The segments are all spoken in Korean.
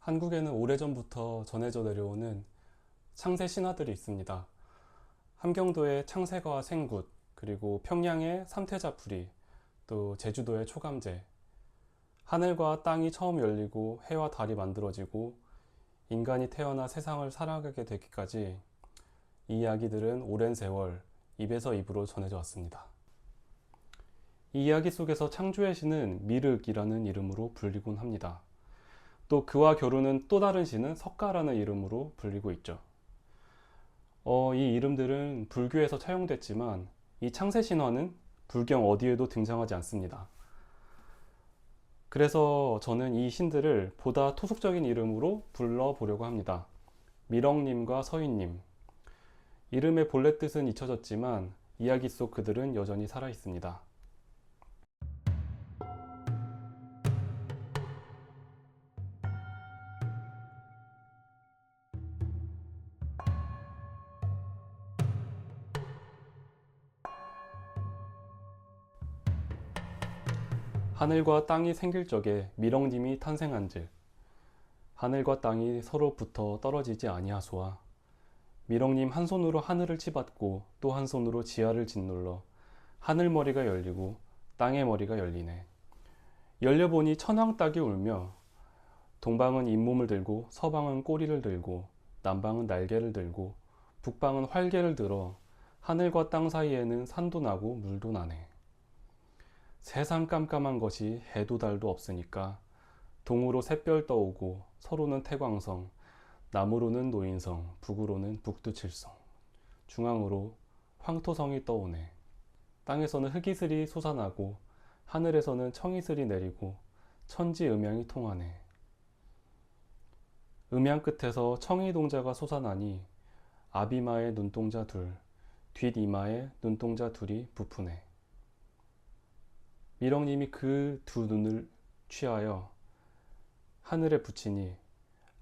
한국에는 오래전부터 전해져 내려오는 창세 신화들이 있습니다. 함경도의 창세가와 생굿, 그리고 평양의 삼태자풀이, 또 제주도의 초감제, 하늘과 땅이 처음 열리고 해와 달이 만들어지고 인간이 태어나 세상을 살아가게 되기까지 이 이야기들은 오랜 세월 입에서 입으로 전해져 왔습니다. 이 이야기 속에서 창조의 신은 미륵이라는 이름으로 불리곤 합니다. 또 그와 겨루는 또 다른 신은 석가라는 이름으로 불리고 있죠. 어, 이 이름들은 불교에서 차용됐지만 이 창세 신화는 불경 어디에도 등장하지 않습니다. 그래서 저는 이 신들을 보다 토속적인 이름으로 불러보려고 합니다. 미렁님과 서인님. 이름의 본래 뜻은 잊혀졌지만 이야기 속 그들은 여전히 살아 있습니다. 하늘과 땅이 생길 적에 미렁님이 탄생한즉 하늘과 땅이 서로 붙어 떨어지지 아니하소아. 미렁님 한 손으로 하늘을 치받고 또 한 손으로 지하를 짓눌러 하늘 머리가 열리고 땅의 머리가 열리네. 열려보니 천왕 딱이 울며 동방은 잇몸을 들고 서방은 꼬리를 들고 남방은 날개를 들고 북방은 활개를 들어 하늘과 땅 사이에는 산도 나고 물도 나네 세상 깜깜한 것이 해도 달도 없으니까 동으로 샛별 떠오고 서로는 태광성, 남으로는 노인성, 북으로는 북두칠성, 중앙으로 황토성이 떠오네. 땅에서는 흑이슬이 솟아나고 하늘에서는 청이슬이 내리고 천지 음양이 통하네. 음양 끝에서 청이 동자가 솟아나니 아비마의 눈동자 둘, 뒷이마에 눈동자 둘이 부푸네. 미렁님이 그 두 눈을 취하여 하늘에 붙이니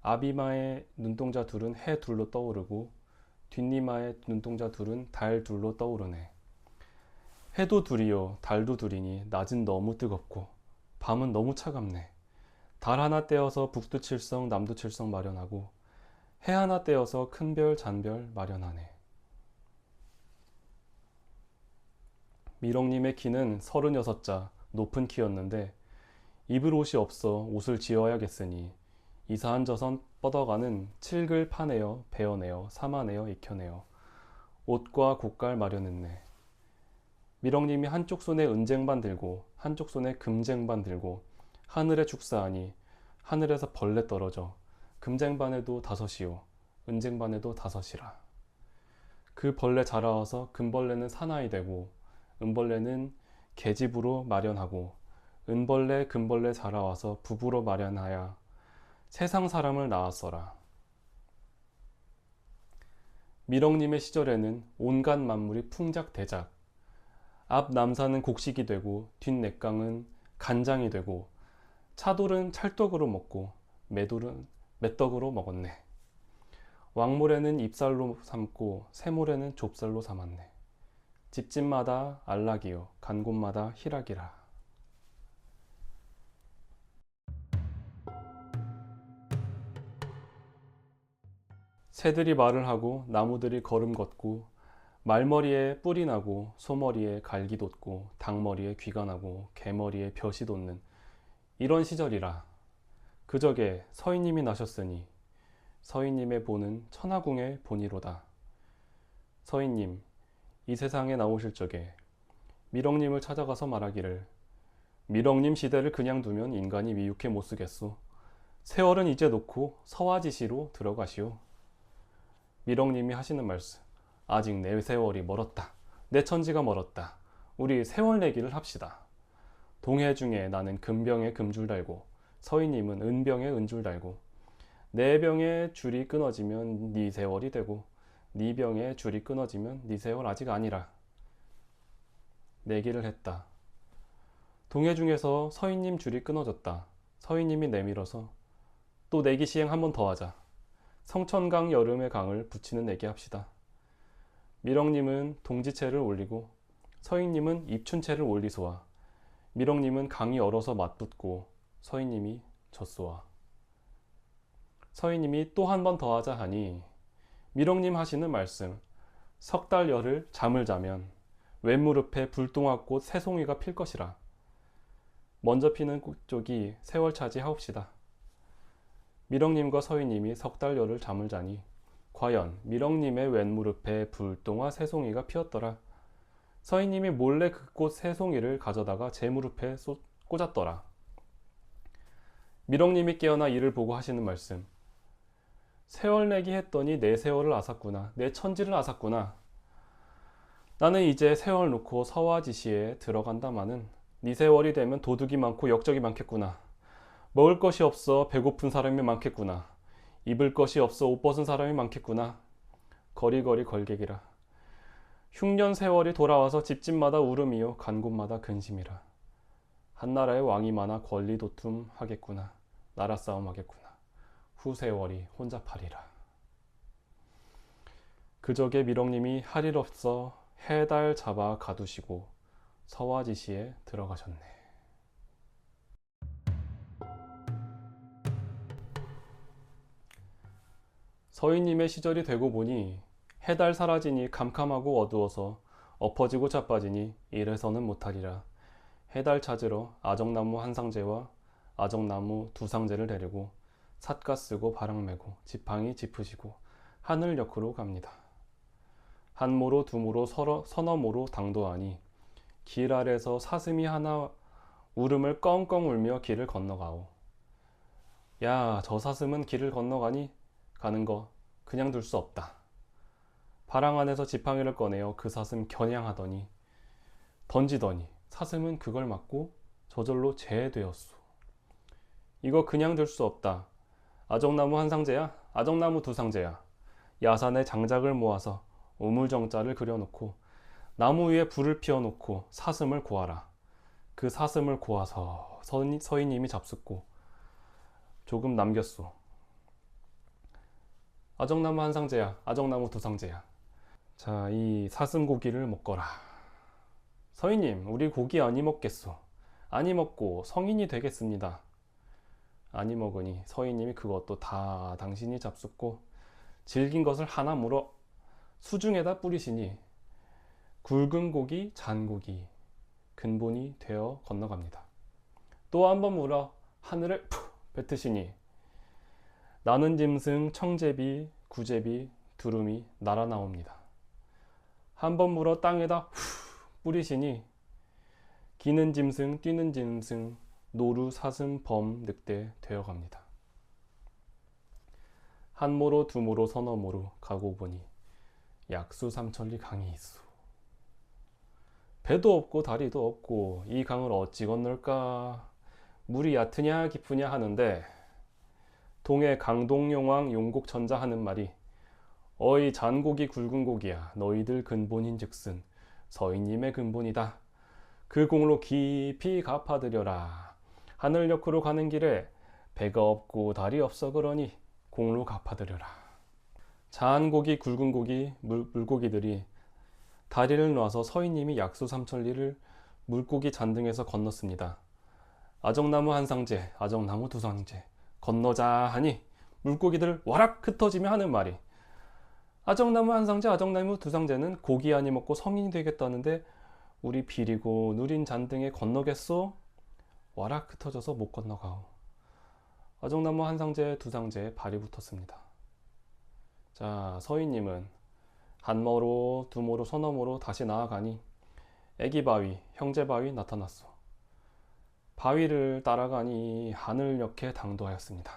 아비마의 눈동자 둘은 해 둘로 떠오르고 뒷니마의 눈동자 둘은 달 둘로 떠오르네. 해도 둘이요 달도 둘이니 낮은 너무 뜨겁고 밤은 너무 차갑네. 달 하나 떼어서 북두 칠성 남두 칠성 마련하고 해 하나 떼어서 큰 별 잔별 마련하네. 미렁님의 키는 서른여섯 자 높은 키였는데 입을 옷이 없어 옷을 지어야겠으니 이사한 저선 뻗어가는 칠글 파내어 베어내어 사마내어 익혀내어 옷과 곡갈 마련했네. 미렁님이 한쪽 손에 은쟁반 들고 한쪽 손에 금쟁반 들고 하늘에 축사하니 하늘에서 벌레 떨어져 금쟁반에도 다섯이요 은쟁반에도 다섯이라. 그 벌레 자라와서 금벌레는 사나이 되고 은벌레는 계집으로 마련하고 은벌레 금벌레 자라와서 부부로 마련하여 세상 사람을 낳았어라. 미렁님의 시절에는 온갖 만물이 풍작대작 앞 남산은 곡식이 되고 뒷 냇강은 간장이 되고 차돌은 찰떡으로 먹고 매돌은 맷떡으로 먹었네. 왕모래는 잎살로 삶고 새모래는 좁쌀로 삼았네. 집집마다 안락이요. 간 곳마다 희락이라. 새들이 말을 하고 나무들이 걸음 걷고 말머리에 뿔이 나고 소머리에 갈기 돋고 닭머리에 귀가 나고 개머리에 벼시 돋는 이런 시절이라. 그저께 서인님이 나셨으니 서인님의 본은 천하궁의 본이로다. 서인님 이 세상에 나오실 적에 미렁님을 찾아가서 말하기를 미렁님 시대를 그냥 두면 인간이 미육해 못 쓰겠소. 세월은 이제 놓고 서화지시로 들어가시오. 미렁님이 하시는 말씀. 아직 내 세월이 멀었다. 내 천지가 멀었다. 우리 세월 내기를 합시다. 동해 중에 나는 금병에 금줄 달고 서희님은 은병에 은줄 달고 내 병에 줄이 끊어지면 네 세월이 되고 네 병에 줄이 끊어지면 네 세월 아직 아니라 내기를 했다. 동해 중에서 서인님 줄이 끊어졌다. 서인님이 내밀어서 또 내기 시행 한 번 더 하자. 성천강 여름의 강을 붙이는 내기 합시다. 미렁님은 동지채를 올리고 서인님은 입춘채를 올리소와 미렁님은 강이 얼어서 맞붙고 서인님이 졌소와 서희님이 또 한 번 더 하자 하니 미령님 하시는 말씀 석달 열흘 잠을 자면 왼무릎에 불똥화꽃 새송이가 필 것이라 먼저 피는 쪽이 세월 차지 하옵시다. 미령님과 서희님이 석달 열흘 잠을 자니 과연 미령님의 왼무릎에 불똥화 새송이가 피었더라. 서희님이 몰래 그꽃 새송이를 가져다가 제 무릎에 쏟- 꽂았더라. 미령님이 깨어나 이를 보고 하시는 말씀. 세월 내기 했더니 내 세월을 앗았구나. 내 천지를 앗았구나. 나는 이제 세월 놓고 서화지시에 들어간다마는 네 세월이 되면 도둑이 많고 역적이 많겠구나. 먹을 것이 없어 배고픈 사람이 많겠구나. 입을 것이 없어 옷 벗은 사람이 많겠구나. 거리거리 걸개기라. 흉년 세월이 돌아와서 집집마다 울음이요 간 곳마다 근심이라. 한나라의 왕이 많아 권리 도툼 하겠구나. 나라 싸움 하겠구나. 후 세월이 혼자 파리라. 그저께 미령님이 할 일 없어 해달 잡아 가두시고 서화지시에 들어가셨네. 서희님의 시절이 되고 보니 해달 사라지니 캄캄하고 어두워서 엎어지고 자빠지니 이래서는 못하리라. 해달 찾으러 아정나무 한 상제와 아정나무 두 상제를 데리고 삿가 쓰고 바람 메고 지팡이 짚으시고 하늘 옆으로 갑니다. 한 모로 두 모로 서러, 서너 모로 당도하니 길 아래서 사슴이 하나 울음을 껑껑 울며 길을 건너가오. 야, 저 사슴은 길을 건너가니 가는 거 그냥 둘 수 없다. 바랑 안에서 지팡이를 꺼내어 그 사슴 겨냥하더니 던지더니 사슴은 그걸 맞고 저절로 재되었소. 이거 그냥 둘 수 없다. 아정나무 한 상제야, 아정나무 두 상제야. 야산에 장작을 모아서 우물정자를 그려놓고 나무 위에 불을 피워놓고 사슴을 고아라. 그 사슴을 고아서 서인, 서인님이 잡숫고 조금 남겼소. 아정나무 한 상제야, 아정나무 두 상제야. 자, 이 사슴 고기를 먹거라. 서인님, 우리 고기 아니 먹겠소. 아니 먹고 성인이 되겠습니다. 아니 먹으니 서인님이 그것도 다 당신이 잡숫고 질긴 것을 하나 물어 수중에다 뿌리시니 굵은 고기, 잔 고기 근본이 되어 건너갑니다. 또 한 번 물어 하늘을 푹 뱉으시니 나는 짐승 청제비, 구제비, 두루미 날아 나옵니다. 한 번 물어 땅에다 후 뿌리시니 기는 짐승, 뛰는 짐승, 노루, 사슴, 범, 늑대 되어갑니다. 한 모로, 두 모로, 서너 모로 가고 보니 약수 삼천리 강이 있어. 배도 없고 다리도 없고 이 강을 어찌 건널까? 물이 얕으냐 깊으냐 하는데 동해 강동용왕 용곡천자 하는 말이 어이 잔고기 굵은 고기야 너희들 근본인즉슨 서인님의 근본이다. 그 공로 깊이 갚아드려라. 하늘 옆으로 가는 길에 배가 없고 다리 없어 그러니 공로 갚아드려라. 자한 고기, 굵은 고기, 물, 물고기들이 다리를 놔서 서인님이 약수 삼천리를 물고기 잔등에서 건넜습니다. 아정나무 한 상제, 아정나무 두 상제 건너자 하니 물고기들 와락 흩어지며 하는 말이 아정나무 한 상제, 아정나무 두 상제는 고기 아니 먹고 성인이 되겠다는데 우리 비리고 누린 잔등에 건너겠소? 와락 흩어져서 못 건너가오. 아정나무 한 상제, 두 상제에 발이 붙었습니다. 자, 서인님은 한 모로, 두 모로, 서너 모로 다시 나아가니 애기 바위, 형제 바위 나타났소. 바위를 따라가니 하늘역에 당도하였습니다.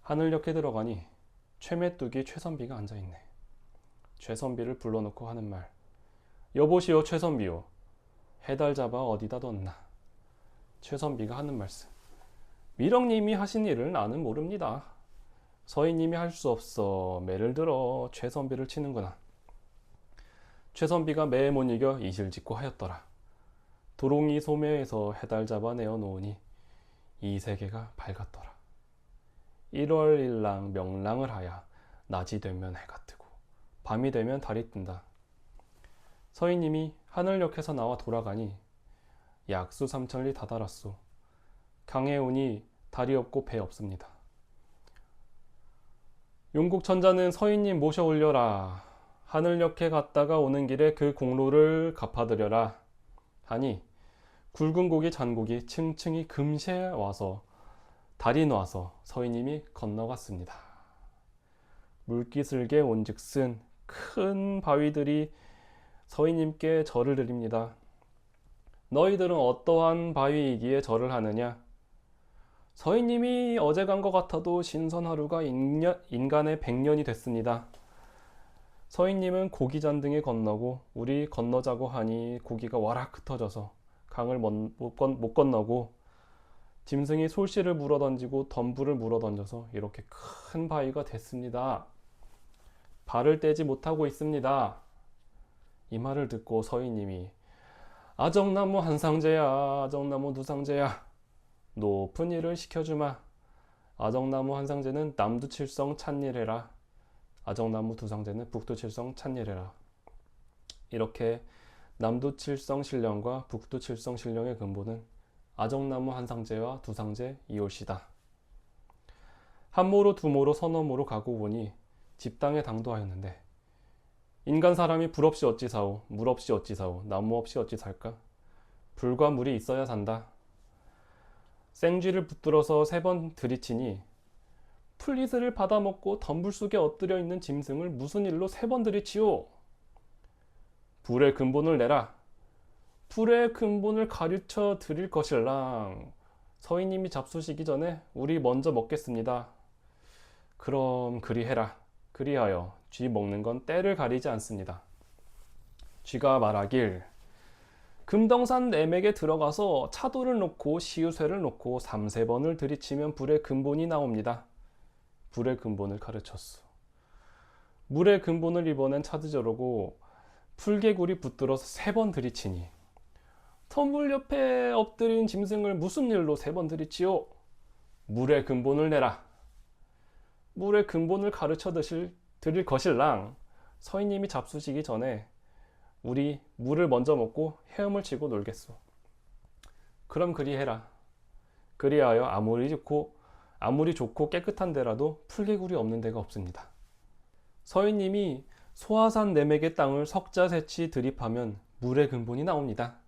하늘역에 들어가니 최메뚜기 최선비가 앉아있네. 최선비를 불러놓고 하는 말. 여보시오 최선비요. 해달 잡아 어디다 뒀나. 최선비가 하는 말씀. 미령님이 하신 일을 나는 모릅니다. 서인님이 할 수 없어 매를 들어 최선비를 치는구나. 최선비가 매에 못 이겨 이실짓고 하였더라. 도롱이 소매에서 해달 잡아 내어 놓으니 이 세계가 밝았더라. 1월 일랑 명랑을 하야 낮이 되면 해가 뜨고 밤이 되면 달이 뜬다. 서인님이 하늘역에서 나와 돌아가니 약수 삼천리 다다랐소. 강에 오니 달이 없고 배 없습니다. 용국 천자는 서인님 모셔 올려라. 하늘역에 갔다가 오는 길에 그 공로를 갚아드려라. 하니 굵은 고기 잔고기 층층이 금세 와서 달이 놔서 서인님이 건너갔습니다. 물기슬게 온즉슨 큰 바위들이 서인님께 절을 드립니다. 너희들은 어떠한 바위이기에 절을 하느냐? 서인님이 어제 간 것 같아도 신선 하루가 인년, 인간의 백년이 됐습니다. 서인님은 고기 잔등에 건너고 우리 건너자고 하니 고기가 와락 흩어져서 강을 못, 못 건- 못 건너고 짐승이 솔씨를 물어던지고 덤불을 물어던져서 이렇게 큰 바위가 됐습니다. 발을 떼지 못하고 있습니다. 이 말을 듣고 서인님이 아정나무 한 상제야, 아정나무 두 상제야, 높은 일을 시켜주마. 아정나무 한 상제는 남두칠성 찬일해라. 아정나무 두 상제는 북두칠성 찬일해라. 이렇게 남두칠성 신령과 북두칠성 신령의 근본은 아정나무 한 상제와 두 상제 이올시다. 한모로 두모로 서너모로 가고 보니 집당에 당도하였는데 인간 사람이 불 없이 어찌 사오 물 없이 어찌 사오 나무 없이 어찌 살까 불과 물이 있어야 산다. 생쥐를 붙들어서 세 번 들이치니 풀리스를 받아먹고 덤불 속에 엎드려 있는 짐승을 무슨 일로 세 번 들이치오? 불의 근본을 내라. 불의 근본을 가르쳐 드릴 것일랑. 서인님이 잡수시기 전에 우리 먼저 먹겠습니다. 그럼 그리해라. 그리하여 쥐 먹는 건 때를 가리지 않습니다. 쥐가 말하길 금덩산 내맥에 들어가서 차도를 놓고 시우쇠를 놓고 삼세 번을 들이치면 불의 근본이 나옵니다. 불의 근본을 가르쳤소. 물의 근본을 이번엔 찾으려고 풀개구리 붙들어서 세 번 들이치니 터물 옆에 엎드린 짐승을 무슨 일로 세 번 들이치오? 물의 근본을 내라. 물의 근본을 가르쳐 드실, 드릴 것일랑 서인님이 잡수시기 전에 우리 물을 먼저 먹고 헤엄을 치고 놀겠소. 그럼 그리해라. 그리하여 아무리 좋고 아무리 좋고 깨끗한 데라도 풀개구리 없는 데가 없습니다. 서인님이 소화산 내맥의 땅을 석자세치 들이파면 물의 근본이 나옵니다.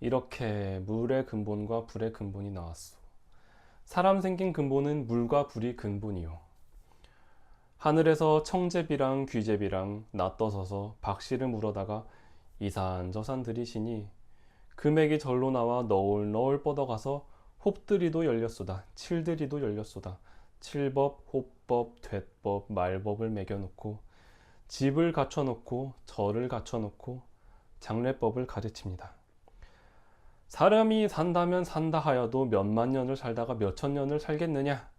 이렇게 물의 근본과 불의 근본이 나왔소. 사람 생긴 근본은 물과 불이 근본이요. 하늘에서 청제비랑 귀제비랑 낯떠서서 박씨를 물어다가 이산저산 들이시니 금액이 절로 나와 너울너울 뻗어가서 홉들이도 열렸소다. 칠들이도 열렸소다. 칠법, 홉법, 됐법, 말법을 매겨놓고 집을 갖춰놓고 절을 갖춰놓고 장례법을 가르칩니다. 사람이 산다면 산다 하여도 몇만 년을 살다가 몇천 년을 살겠느냐?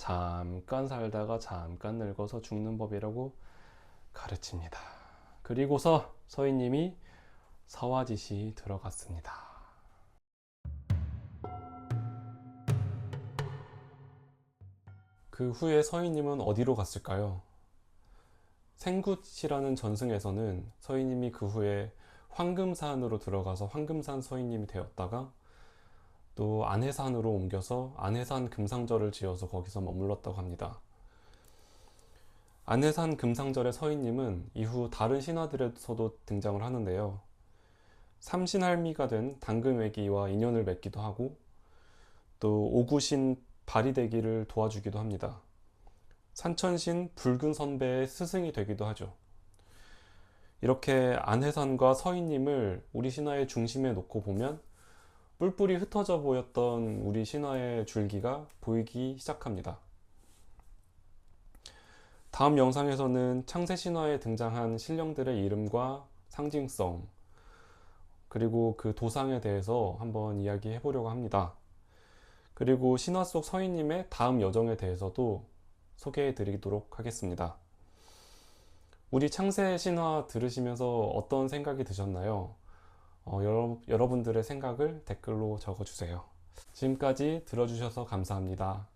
잠깐 살다가 잠깐 늙어서 죽는 법이라고 가르칩니다. 그리고서 서인님이 서화짓이 들어갔습니다. 그 후에 서인님은 어디로 갔을까요? 생굿이라는 전승에서는 서인님이 그 후에 황금산으로 들어가서 황금산 서인님이 되었다가 또 안해산으로 옮겨서 안해산 금상절을 지어서 거기서 머물렀다고 합니다. 안해산 금상절의 서인님은 이후 다른 신화들에서도 등장을 하는데요. 삼신할미가 된 당금외기와 인연을 맺기도 하고 또 오구신 발이 되기를 도와주기도 합니다. 산천신 붉은 선배의 스승이 되기도 하죠. 이렇게 안해산과 서인님을 우리 신화의 중심에 놓고 보면 뿔뿔이 흩어져 보였던 우리 신화의 줄기가 보이기 시작합니다. 다음 영상에서는 창세 신화에 등장한 신령들의 이름과 상징성, 그리고 그 도상에 대해서 한번 이야기해 보려고 합니다. 그리고 신화 속 서인님의 다음 여정에 대해서도 소개해 드리도록 하겠습니다. 우리 창세 신화 들으시면서 어떤 생각이 드셨나요? 어, 여러, 여러분들의 생각을 댓글로 적어주세요. 지금까지 들어주셔서 감사합니다.